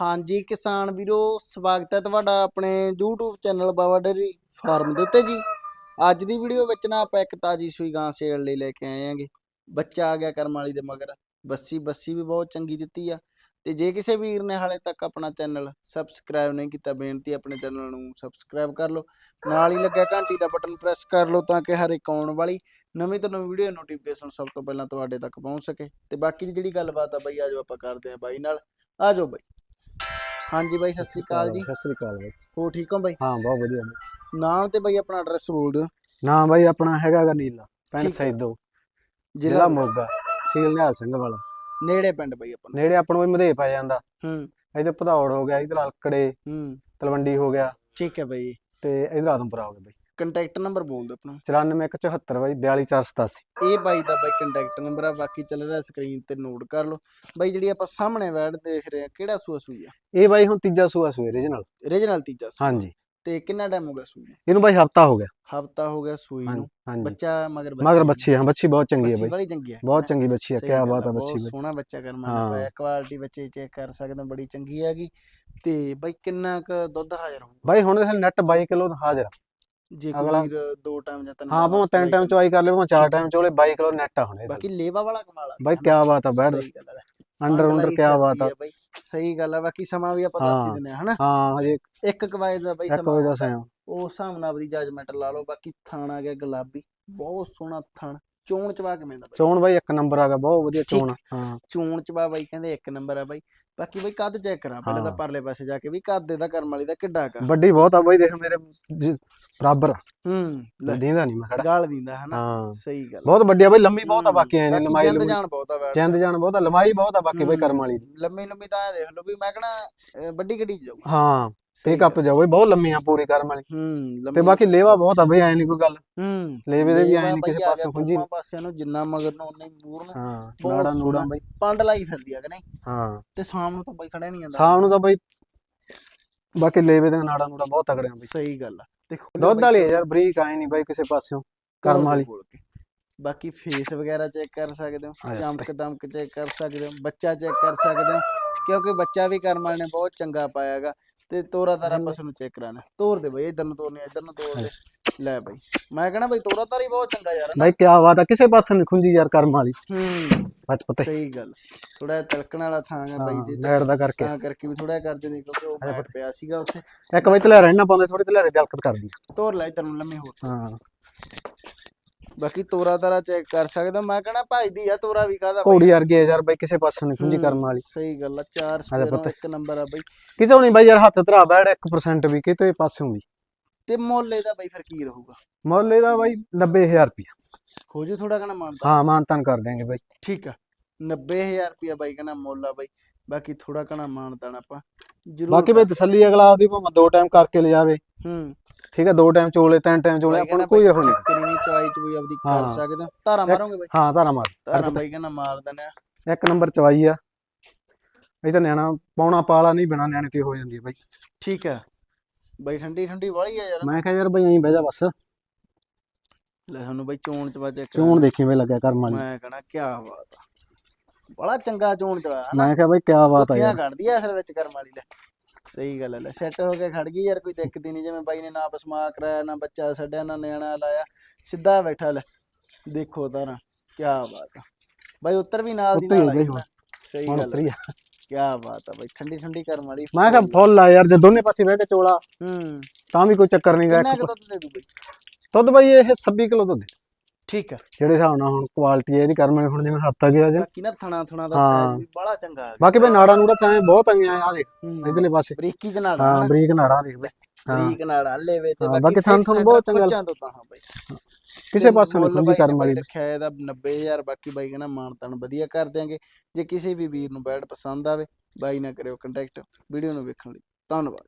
ਹਾਂਜੀ, ਕਿਸਾਨ ਵੀਰੋ, ਸਵਾਗਤ ਹੈ ਤੁਹਾਡਾ ਆਪਣੇ YouTube channel Baba dairy farm ਦੇ ਉੱਤੇ ਜੀ। ਅੱਜ ਦੀ ਵੀਡੀਓ ਵਿੱਚ ਨਾ ਆਪਾਂ ਇੱਕ ਤਾਜੀ ਸੂਈ ਗਾਂ ਸੇਲ ਲਈ ਲੈ ਕੇ ਆਏ ਆਂਗੇ ਬੱਚਾ ਆ ਗਿਆ ਕਰਮ ਵਾਲੀ ਦੇ ਮਗਰ। ਬੱਸੀ ਬੱਸੀ ਵੀ ਬਹੁਤ ਚੰਗੀ ਦਿੱਤੀ ਆ। ਤੇ ਜੇ ਕਿਸੇ ਵੀਰ ਨੇ ਹਾਲੇ ਤੱਕ ਆਪਣਾ ਚੈਨਲ ਸਬਸਕ੍ਰਾਈਬ ਨਹੀਂ ਕੀਤਾ, ਬੇਨਤੀ ਆਪਣੇ ਚੈਨਲ ਨੂੰ ਸਬਸਕ੍ਰਾਈਬ ਕਰ ਲਓ। ਨਾਲ ਹੀ ਲੱਗਿਆ ਘੰਟੀ ਦਾ ਬਟਨ ਪ੍ਰੈਸ ਕਰ ਲਓ ਤਾਂ ਕਿ ਹਰ ਇੱਕ ਆਉਣ ਵਾਲੀ ਨਵੀਂ ਤੋਂ ਨਵੀਂ ਵੀਡੀਓ ਨੋਟੀਫਿਕੇਸ਼ਨ ਸਭ ਤੋਂ ਪਹਿਲਾਂ ਤੁਹਾਡੇ ਤੱਕ ਪਹੁੰਚ ਸਕੇ। ਤੇ ਬਾਕੀ ਦੀ ਜਿਹੜੀ ਗੱਲਬਾਤ ਆ ਬਾਈ ਆਜੋ ਆਪਾਂ ਕਰਦੇ ਆਂ ਬਾਈ ਨਾਲ। ਆਜੋ ਬਾਈ। ਹਾਂਜੀ ਬਾਈ ਸਤਿ ਸ੍ਰੀ ਅਕਾਲ ਜੀ। ਸਤਿ ਸ੍ਰੀ ਅਕਾਲ ਬਾਈ। ਹੋ ਠੀਕ ਹੋ ਬਾਈ? ਹਾਂ ਬਹੁਤ ਵਧੀਆ ਬਾਈ। ਨਾਮ ਤੇ ਬਾਈ ਆਪਣਾ ਐਡਰੈਸ ਬੋਲ ਦਿਓ। ਨਾਮ ਬਾਈ ਆਪਣਾ ਹੈਗਾ ਨੀਲਾ ਪਿੰਡ। ਸੈਦੋ ਜ਼ਿਲ੍ਹਾ ਮੋਗਾ ਸੀਲ ਨਿਹਾਲ ਸਿੰਘ ਵਾਲਾ। ਨੇੜੇ ਪਿੰਡ ਬਾਈ ਆਪਣਾ। ਨੇੜੇ ਆਪਾਂ ਨੂੰ ਵੀ ਮਧੇ ਪੈ ਜਾਂਦਾ। ਹੂੰ। ਇਧਰ ਭਦੌੜ ਹੋ ਗਿਆ ਇਧਰ ਅਲਕੜੇ ਹੂੰ। ਤਲਵੰਡੀ ਹੋ ਗਿਆ। ਠੀਕ ਹੈ ਬਾਈ। ਤੇ ਇਧਰ ਆਦਮਪੁਰਾ ਹੋ ਗਿਆ ਬਾਈ। ਕੰਟੈਕਟ ਨੰਬਰ ਬੋਲ ਦਿਓ ਆਪਣਾ। 94174 ਬਾਈ 42487 ਇਹ ਬਾਈ ਦਾ ਬਾਈ ਕੰਟੈਕਟ ਨੰਬਰ ਆ ਬਾਕੀ ਚੱਲ ਰਿਹਾ ਸਕਰੀਨ ਤੇ ਨੋਟ ਕਰ ਲਓ। ਬਾਈ ਜਿਹੜੀ ਆਪਾਂ ਸਾਹਮਣੇ ਵੈਡ ਦੇਖ ਰਹੇ ਆ ਕਿਹੜਾ ਸੂਆ ਸੂਈ ਆ? ਇਹ ਬਾਈ ਹੁਣ ਤੀਜਾ ਸੂਆ ਸੂਏ ਰੀਜਨਲ ਰੀਜਨਲ ਤੀਜਾ ਸੂਆ। ਹਾਂਜੀ। ਤੇ ਕਿੰਨਾ ਟਾਈਮ ਹੋ ਗਿਆ ਸੂਈ ਇਹਨੂੰ ਬਾਈ ਹਫਤਾ ਹੋ ਗਿਆ। ਹਫਤਾ ਹੋ ਗਿਆ ਸੂਈ ਨੂੰ। ਹਾਂਜੀ ਬੱਚਾ ਮਗਰ ਮਗਰ ਬੱਚੀ ਹਾਂ ਬੱਚੀ ਬਹੁਤ ਚੰਗੀ ਹੈ ਬੱਚੀ ਬਾਈ। ਬੜੀ ਚੰਗੀ ਹੈ ਬਹੁਤ ਚੰਗੀ ਬੱਚੀ ਹੈ ਕੀ ਬਾਤ ਹੈ ਬਹੁਤ ਬੱਚੀ ਬਾਈ। ਸੋਹਣਾ ਬੱਚਾ ਕਰਮਾ। ਨੇ ਪਾਇਆ। ਕੁਆਲਿਟੀ ਬੱਚੇ ਚੈੱਕ ਕਰ ਸਕਦੇ ਬੜੀ ਚੰਗੀ ਹੈਗੀ ਤੇ ਬਾਈ ਕਿੰਨਾ ਕੁ ਦੁੱਧ ਹਾਜ਼ਰ ਹੋਊਗਾ ਬਾਈ ਹੁਣ ਇਹ ਨੈਟ 22 ਕਿਲੋ ਹਾਜ਼ਰ। ਜੇ ਅਗਲਾ- ਕੋਈ ਵੀਰ ਦੋ ਟਾਈਮ ਜਾਂ ਤਿੰਨ ਹਾਂ time ਭਾਵੇਂ ਤਿੰਨ ਚਵਾਈ ਟਾਈਮ। ਚਵਾਈ ਕਰ ਲੈ ਭਾਵੇਂ ਚਾਰ। ਟਾਈਮ ਚੋਲੇ 22 ਕਿਲੋ ਨੈਟ ਆ ਹੁਣ ਬਾਕੀ ਲੇਵਾ ਵਾਲਾ ਕਮਾਲ ਆ ਬਾਈ ਕੀ ਬਾਤ ਆ ਬੈਠ ਸਹੀ ਗੱਲ ਹੈ ਅੰਡਰ ਅੰਡਰ ਕੀ ਬਾਤ ਆ। ਬਾਈ। ਸਹੀ ਗੱਲ ਆ ਬਾਕੀ ਸਮਾਂ ਵੀ ਆਪਾਂ ਦੱਸ ਹੀ ਹਾਂ। ਦਿੰਦੇ ਆ ਹਨਾ? ਹਾਂ ਹਜੇ ਇੱਕ ਕਵਾਇਦ ਦਾ ਬਾਈ ਇੱਕ ਸਮਾਂ ਵਜੇ ਦਾ ਸਾਇਆ ਉਸ ਹਿਸਾਬ ਨਾਲ ਆਪਦੀ ਜਜਮੈਂਟ ਲਾ ਲਓ ਬਾਕੀ ਥਾਣ ਆ ਗਿਆ ਗੁਲਾਬੀ। ਬਹੁਤ ਸੋਹਣਾ ਥਣ। ਚੋਣ ਚਵਾ ਕਿਵੇਂ ਦਾ ਬਾਈ? ਚੋਣ ਬਾਈ ਇੱਕ ਨੰਬਰ ਆ ਗਿਆ ਬਹੁਤ ਵਧੀਆ। ਚੋਣ। ਹਾਂ। ਚੋਣ ਚਵਾ ਬਾਈ ਕਹਿੰਦੇ ਇੱਕ ਨੰਬਰ ਆ ਬਾਈ। ਬਾਕੀ ਬਾਈ ਕੱਦ ਚੈੱਕ ਕਰਾ ਪਹਿਲਾਂ ਤਾਂ। ਪਰਲੇ ਪਾਸੇ ਜਾ ਕੇ ਵੀ ਕੱਦ ਇਹਦਾ ਕਰਮ ਵਾਲੀ ਦਾ ਕਿੱਡਾ ਕਾ ਵੱਡੀ ਬਹੁਤ ਆ ਬਾਈ ਦੇਖ ਮੇਰੇ ਬਰਾਬਰ ਹੂੰ ਦੀਂਦਾ ਨਹੀਂ ਮੈਂ ਖੜਾ। ਗਾਲ ਦਿੰਦਾ ਹਨਾ? ਸਹੀ ਗੱਲ। ਬਹੁਤ ਵੱਡੀ ਆ ਬਾਈ ਲੰਮੀ ਬਹੁਤ ਆ ਬਾਕੀ ਐ ਲੰਮਾਈ ਲੰਮੀ ਜਾਨ ਬਹੁਤ ਆ ਚੰਦ ਜਾਨ ਬਹੁਤ ਆ ਲੰਮਾਈ ਬਹੁਤ ਆ ਬਾਕੀ ਬਾਈ ਕਰਮ ਵਾਲੀ। ਦੀ ਲੰਮੀ ਲੰਮੀ ਤਾਂ ਦੇਖ ਲਓ ਵੀ ਮੈਂ ਕਹਣਾ ਵੱਡੀ ਗੱਡੀ ਚ ਜਾਊਗਾ। ਹਾਂ। ਸਹੀ ਪਿਕ ਅਪ ਗੱਲ। ਜਾਓ ਬਾਈ ਬਹੁਤ ਲੰਮੀ ਆ ਪੂਰੀ ਕਰਮ ਵਾਲੀ। ਹੂੰ ਤੇ ਬਾਕੀ ਲੇਵਾ ਬਹੁਤ ਆ ਬਾਈ ਐ ਨਹੀਂ ਕੋਈ ਗੱਲ। ਹੂੰ ਲੇਵੇ ਦੇ ਵੀ ਐ ਨਹੀਂ ਕਿਸੇ ਪਾਸੇ ਖੁੰਝੀ। ਦੋਵਾਂ ਪਾਸਿਆਂ ਨੂੰ ਜਿੰਨਾ ਮਗਰ ਨੂੰ ਉਨਾ ਹੀ ਮੂਰ ਨੂੰ ਹਾਂ ਨਾੜਾ ਨੂੜਾ। ਬਾਈ। ਪੰਡ ਲਾਈ ਫਿਰਦੀ ਆ ਕਿ ਨਹੀਂ? ਹਾਂ। ਤੇ ਸ਼ਾਮ ਨੂੰ ਤਾਂ ਬਾਈ ਖੜਾ ਨਹੀਂ ਜਾਂਦਾ। ਸ਼ਾਮ ਨੂੰ ਤਾਂ ਬਾਈ ਬਾਕੀ ਲੇਵੇ ਦੇ ਨਾੜਾ ਨੂੜਾ ਬਹੁਤ ਤਗੜੇ ਆ ਬਾਈ। ਸਹੀ ਗੱਲ ਆ। ਦੇਖੋ ਦੁੱਧ ਵਾਲੀ ਯਾਰ ਬਰੀਕ ਆਏ ਨਹੀਂ ਬਾਈ ਕਿਸੇ ਪਾਸਿਓਂ ਕਰਮ ਵਾਲੀ। ਬਾਕੀ ਫੇਸ ਵਗੈਰਾ ਚੈੱਕ ਕਰ ਸਕਦੇ ਹੋ ਚਮਕ ਦਮਕ ਚੈੱਕ ਕਰ ਸਕਦੇ ਹੋ ਬੱਚਾ ਚੈੱਕ ਕਰ ਸਕਦੇ ਹੋ ਕਿਉਂਕਿ ਬੱਚਾ ਵੀ ਕਰਮ ਵਾਲੇ ਨੇ ਬਹੁਤ ਚੰਗਾ ਪਾਇਆਗਾ ਤੇ ਤੋਰਾ ਤਾਰਾ। ਪਸ਼ੂ ਨੂੰ ਚੈੱਕ ਕਰਾਣਾ ਤੋਰ ਦੇ ਬਈ ਇਧਰ ਨੂੰ ਤੋਰਨੀ ਇਧਰ ਨੂੰ ਤੋਰ ਦੇ। ਲੈ ਬਈ। ਮੈਂ ਕਹਣਾ ਬਈ ਤੋਰਾ ਤਾਰੀ ਬਹੁਤ ਚੰਗਾ ਯਾਰ ਹਨਾ? ਬਾਈ ਕੀ ਬਾਤ ਆ ਕਿਸੇ ਪਾਸੇ ਨਹੀਂ ਖੁੰਝੀ ਯਾਰ ਕਰਮ ਵਾਲੀ। ਹੂੰ। ਸੱਚ ਪਤਾ। ਸਹੀ ਗੱਲ। ਥੋੜਾ ਤਿਲਕਣ ਵਾਲਾ ਥਾਂ ਹੈ ਬਾਈ ਦੇ ਲੈਟ ਦਾ ਕਰਕੇ। ਤਾਂ ਕਰਕੇ ਵੀ ਥੋੜਾ ਕਰਦੇ ਨੇ ਕਿਉਂਕਿ ਉਹ ਬੈਠ ਪਿਆ ਸੀਗਾ ਉੱਥੇ। ਇੱਕ ਵਾਰ ਤਲੇ ਰਹਿਣਾ ਪਾਉਂਦੇ ਥੋੜੀ ਤਲੇ ਦਿਲਕਤ ਕਰਦੀ। ਤੋਰ ਲੈ ਇਧਰ ਨੂੰ ਲੰਮੇ ਹੋਰ। ਹਾਂ। ਬਾਕੀ ਤੋਰਾ ਤਾਰਾ ਚੈੱਕ ਕਰ ਸਕਦੇ। ਮੈਂ ਕਹਣਾ ਭਾਈ ਦੀ ਆ ਤੋਰਾ ਵੀ ਕਾਹਦਾ ਘੋੜੀ ਵਰਗੀ ਆ ਯਾਰ ਬਾਈ ਕਿਸੇ ਪਾਸੇ ਨਹੀਂ ਖੁੰਝੀ ਹੂੰ, ਕਰਮ ਵਾਲੀ। ਸਹੀ ਗੱਲ ਆ ਚਾਰ ਸਪੇਰੋਂ। ਇੱਕ ਨੰਬਰ ਆ ਬਈ। ਕਿਤੇ ਨਹੀਂ ਬਾਈ ਯਾਰ ਹੱਥ ਧਰਾ ਬੈੜ 1% ਵੀ ਕਿਤੇ ਪਾਸਿਓਂ ਵੀ ਤੇ ਮੁੱਲ ਇਹਦਾ ਬਈ ਫਿਰ ਕੀ ਰਹੂਗਾ? ਮੁੱਲ ਇਹਦਾ ਬਾਈ 90000 ਰੁਪਇਆ। ਹੋ ਜੂ ਥੋੜਾ ਕਣਾ ਮਾਨਤਾ। ਹਾਂ ਮਾਨਤਾਨ ਕਰ ਦਿਆਂਗੇ ਬਾਈ। ਠੀਕ ਆ 90000 ਰੁਪਿਆ ਬਾਈ ਕਹਿੰਦਾ ਮੁੱਲ ਬਾਈ। ਬਾਕੀ ਥੋੜਾ ਕਣਾ ਮਾਨਤਾਨ ਆਪਾਂ। ਜ਼ਰੂਰ ਬਾਕੀ ਬਾਈ ਤਸੱਲੀ ਅਗਲਾ ਆਪਦੀ ਭਾਵੇਂ ਦੋ ਟਾਈਮ ਕਰਕੇ ਲਿਜਾਵੇ ਹੂੰ। ਠੀਕ ਹੈ ਦੋ ਟਾਈਮ ਚੋਲੇ ਤਿੰਨ ਟਾਈਮ ਚੋਲੇ ਆਪਾਂ ਕੋਈ ਇਹੋ ਨਹੀਂ। ਨਹੀਂ ਚਵਾਈ ਚੁਈ ਆਪਦੀ ਕਰ ਹਾਂ। ਸਕਦੇ ਹੋ। ਧਾਰਾ ਮਾਰੋਗੇ ਬਾਈ? ਹਾਂ ਧਾਰਾ ਮਾਰ। ਧਾਰਾ ਬਾਈ ਕਹਿੰਦਾ ਮਾਰ ਦਨੇ ਆ। ਇੱਕ ਨੰਬਰ ਚਵਾਈ ਆ। ਇਹ ਤਾਂ ਨਿਆਣਾ ਪੌਣਾ ਪਾਲਾ ਨਹੀਂ ਬਿਨਾ ਨਿਆਣੇ ਤੇ ਹੋ ਜਾਂਦੀ ਹੈ ਬਾਈ। ਠੀਕ ਆ। ਬਾਈ ਠੰਡੀ ਠੰਡੀ ਵਾਲੀ ਆ ਯਾਰ। ਮੈਂ ਕਿਹਾ ਯਾਰ ਬਾਈ ਐਂ ਬਹਿ ਜਾ ਬਸ। ਲੈ ਸਾਨੂੰ ਬਾਈ ਚੋਣ ਚਵਾ ਚੈੱਕ ਚੋਣ ਦੇਖੀ ਵੇ ਲੱਗਿਆ ਕਰਮ ਵਾਲੀ। ਮੈਂ ਕਹਣਾ ਕੀ ਬਾਤ ਆ। ਬੜਾ ਚੰਗਾ ਚੋਣ ਚਵਾ ਹਨਾ। ਮੈਂ ਕਿਹਾ ਬਾਈ ਕੀ ਬਾਤ ਆ ਕੁੱਤੀਆਂ ਯਾਰ। ਕੱਢਦੀ ਆ ਅਸਲ ਵਿੱਚ ਕਰਮ ਵਾਲੀ ਲੈ। ਸਹੀ ਗੱਲ ਹੈ ਲੈ ਸੈੱਟ ਹੋ ਕੇ ਖੜ ਗਈ ਯਾਰ ਕੋਈ ਦਿੱਕਤ ਹੀ ਨਹੀਂ ਜਿਵੇਂ ਬਾਈ ਨੇ ਨਾ ਪਸਮਾ ਕਰਾਇਆ ਨਾ ਬੱਚਾ ਛੱਡਿਆ ਨਾ ਨਿਆਣਾ ਲਾਇਆ ਸਿੱਧਾ ਬੈਠਾ ਲੈ। ਦੇਖੋ ਤਾਰਾ ਕੀ ਬਾਤ ਆ। ਬਾਈ ਉੱਤਰ ਵੀ ਨਾਲ ਦੀ ਉੱਤਰ ਹੀ ਨਾਲ ਗਈ ਆਈ ਹੁਣ। ਨਾ। ਸਹੀ ਹੁਣ ਗੱਲ ਉਤਰੀ ਆ। ਕੀ ਬਾਤ ਆ ਬਾਈ ਠੰਡੀ ਠੰਡੀ ਕਰਮ ਵਾਲੀ ਮੈਂ ਕਿਹਾ ਫੁੱਲ ਆ। ਯਾਰ ਜੇ ਦੋਨੇ ਪਾਸੇ ਬਹਿ ਕੇ ਚੋਲਾ ਹੂੰ। ਤਾਂ ਵੀ ਕੋਈ ਚੱਕਰ ਨਹੀਂ ਗਾ ਕਿੰਨਾ ਕੁ ਦੁੱਧ ਦੇ ਦੂ ਬਾਈ? ਦੁੱਧ ਬਾਈ ਇਹ 26 ਕਿਲੋ ਦੁੱਧ ਹੈ। ਠੀਕ ਆ। ਜਿਹੜੇ ਹਿਸਾਬ ਨਾਲ ਹੁਣ ਕੁਆਲਿਟੀ ਹੈ ਇਹਦੀ ਕਰਮ ਹੁਣ ਜਿਵੇਂ ਹੱਥ ਆ ਗਿਆ ਜੇ। ਬਾਕੀ ਨਾ ਥਣਾ ਥਣਾ ਦਾ ਹਾਂ। ਸਾਈਜ਼ ਵੀ ਬੜਾ ਚੰਗਾ ਆ ਬਾਕੀ ਬਾਈ ਨਾੜਾ ਨੂੜਾ ਤਾਂ ਐਂ ਬਹੁਤ ਆਈਆਂ ਆ ਦੇਖ ਇਧਰਲੇ ਪਾਸੇ। ਬਰੀਕੀ ਦੇ ਨਾਲ ਹਾਂ ਬਰੀਕ ਨਾੜਾ ਦੇਖ ਬਾਈ। ਹਾਂ। ਬਰੀਕ ਨਾਲ ਹੱਲੇ ਤੇ ਹਾਂ, ਬਾਕੀ ਥਣ ਥੁਣ ਬਹੁਤ ਹੈ, ਚੰਗਾ। ਤਾਂ ਹਾਂ ਬਾਈ। ਕਿਸੇ ਪਾਸੇ ਨਹੀਂ ਨੇ ਕਰਮ ਬਾਈ ਵਾਲੀ। ਰੱਖਿਆ ਇਹਦਾ 90000 ਬਾਕੀ ਬਾਈ ਕਹਿੰਦਾ ਮਾਨ ਤਾਨ ਵਧੀਆ ਕਰ ਦਿਆਂਗੇ। ਜੇ ਕਿਸੇ ਵੀ ਵੀਰ ਨੂੰ ਬੈਡ ਪਸੰਦ ਆਵੇ ਬਾਈ ਨਾਲ ਕਰਿਓ ਕੰਟੈਕਟ ਵੀਡੀਓ ਨੂੰ ਵੇਖਣ ਲਈ। ਧੰਨਵਾਦ